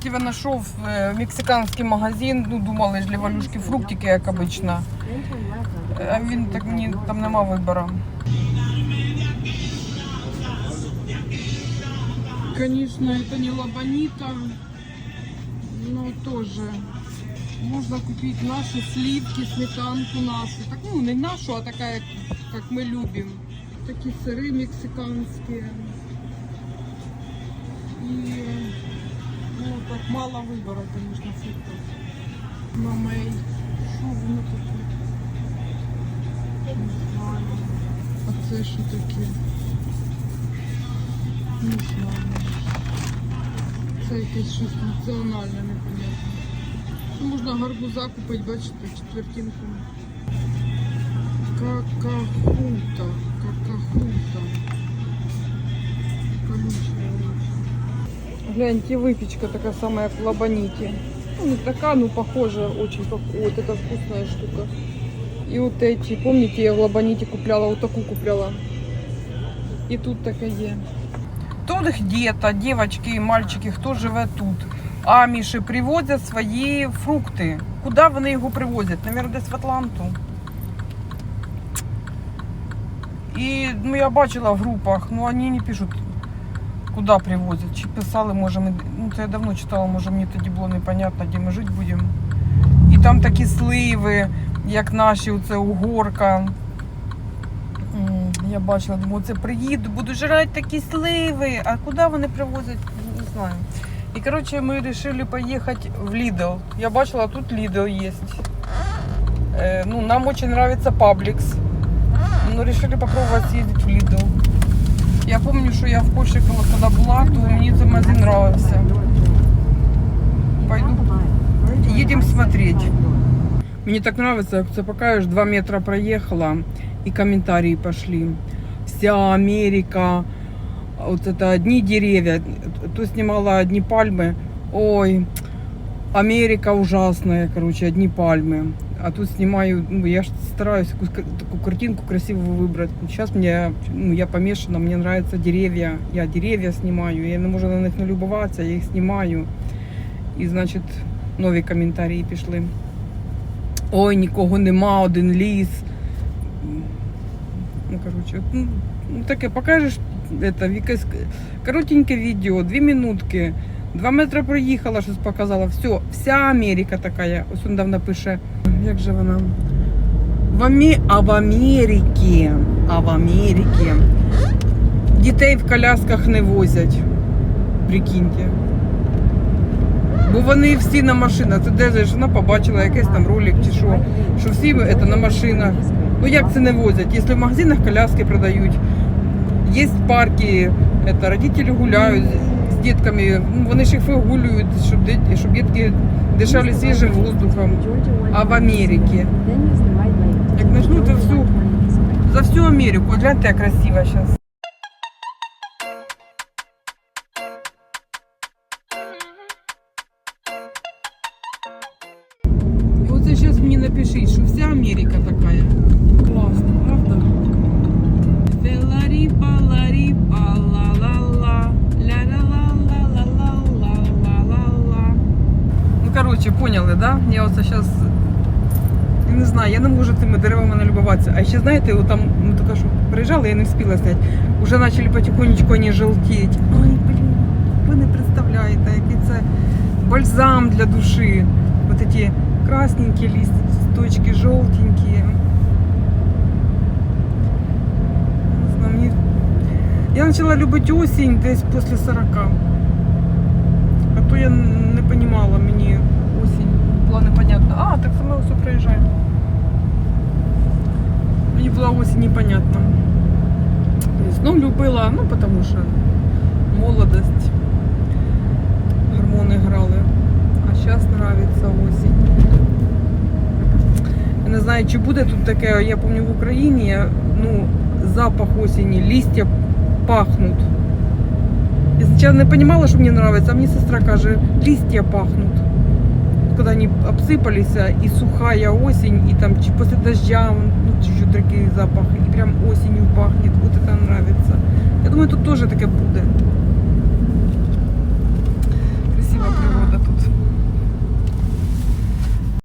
Стивен знайшов е, мексиканський магазин, ну думали ж для Валюшки фруктики, як обично. А він так мені там нема вибору. Конечно, это не лабанита, но тоже можно купить наши сливки, сметанку нашу. Так, ну, не нашу, а такая, как мы любим. Такие сыры мексиканские. Мало выбора, конечно, фруктов. Мамей. Що воно таке? Не знаю. А це що таке? Не знаю. Це якесь щось національне, непонятне. Можна гарбуза купити, бачите, четвертинку. Какахута. Какахута. Колючая. Гляньте, выпечка такая самая, как в лабаните. Ну, не такая, ну, похожая очень. Как... Вот это вкусная штука. И вот эти, помните, я в лабаните купляла, вот такую купляла. И тут такая. Тут где-то девочки и мальчики, хто живе тут, аміші привозять свої фрукти. Куди вони його привозять? Навірно, десь в Атланту. І ну, я бачила в групах, ну вони не пишуть, Куди привозять. Чи писали, може, ми, ну це я давно читала, може мені тоді було непонятно, де ми жити будемо. І там такі сливи, як наші, оце угорка. Я бачила, думаю, це приїду, буду жрати такі сливи. А куди вони привозять, не знаю. І коротше, ми вирішили поїхати в Lidl. Я бачила, тут Lidl є. Е, ну, нам очень нравится Publix. Ну, решили попробовать съездить в Lidl. Я помню, що я в Польщі, коли тоді була, то мені це магазин нравився. Пойду їдемо смотреть. Мені так подобається, це поки два ж 2 метри проїхала і коментарі пішли. Вся Америка, вот это одні деревья, то знімала одні пальми. Ой, Америка ужасная, короче, одні пальми. А тут снимаю, ну, я стараюсь такую, картинку красивую выбрать. Сейчас мне, ну, я помешана, мне нравятся деревья. Я деревья снимаю, я не можу на них налюбуватися, я їх знімаю. І, значить, нові коментарі пішли. Ой, нікого нема, один ліс. Ну, короче, ну, ну, таке покажеш это, якесь коротеньке відео, дві минутки. Два метри проїхала, щось показала. Все, вся Америка така. Ось він пише. Як же вона? В Амі... А в Америці, а в Америці дітей в колясках не возять. Прикиньте. Бо вони всі на машинах. Це де ж вона побачила якийсь там ролик чи що, що всі це на машинах. Ну як це не возять? Якщо в магазинах коляски продають, є парки, это, родителі гуляють з дітками, ну, вони ж їх вигулюють, щоб дітки дышали свежим воздухом, а в Америке. Так нужно за всю, за всю Америку. Гляньте, как красиво сейчас. Вот сейчас мне напиши, что вся Америка такая. Коротше, поняли, да? Я оце зараз не знаю, я не можу цими деревами налюбуватися. А ще знаєте, там, ну така що приїжджала, я не встигла зняти. Уже почали потихонечку вони желтіти. Ой, блін, ви не представляєте, який це бальзам для душі. От ці красненькі листочки, жовтенькі. Я почала любити осінь десь після 40. А то я не розуміла, мені осінь була непонятна. А, саме все проїжджає. Мені була. Весну любила, ну тому що молодость, гормони грали. А зараз подобається осінь. Я не знаю, чи буде тут таке, я пам'ятаю в Україні, ну, запах осені, листья пахнут. Я сначала не понимала, что мне нравится, а мне сестра каже, листья пахнут. Когда они обсыпались, и сухая осень, и там после дождя, ну, чуть-чуть другий запах, и прям осенью пахнет. Вот это нравится. Я думаю, тут тоже буде.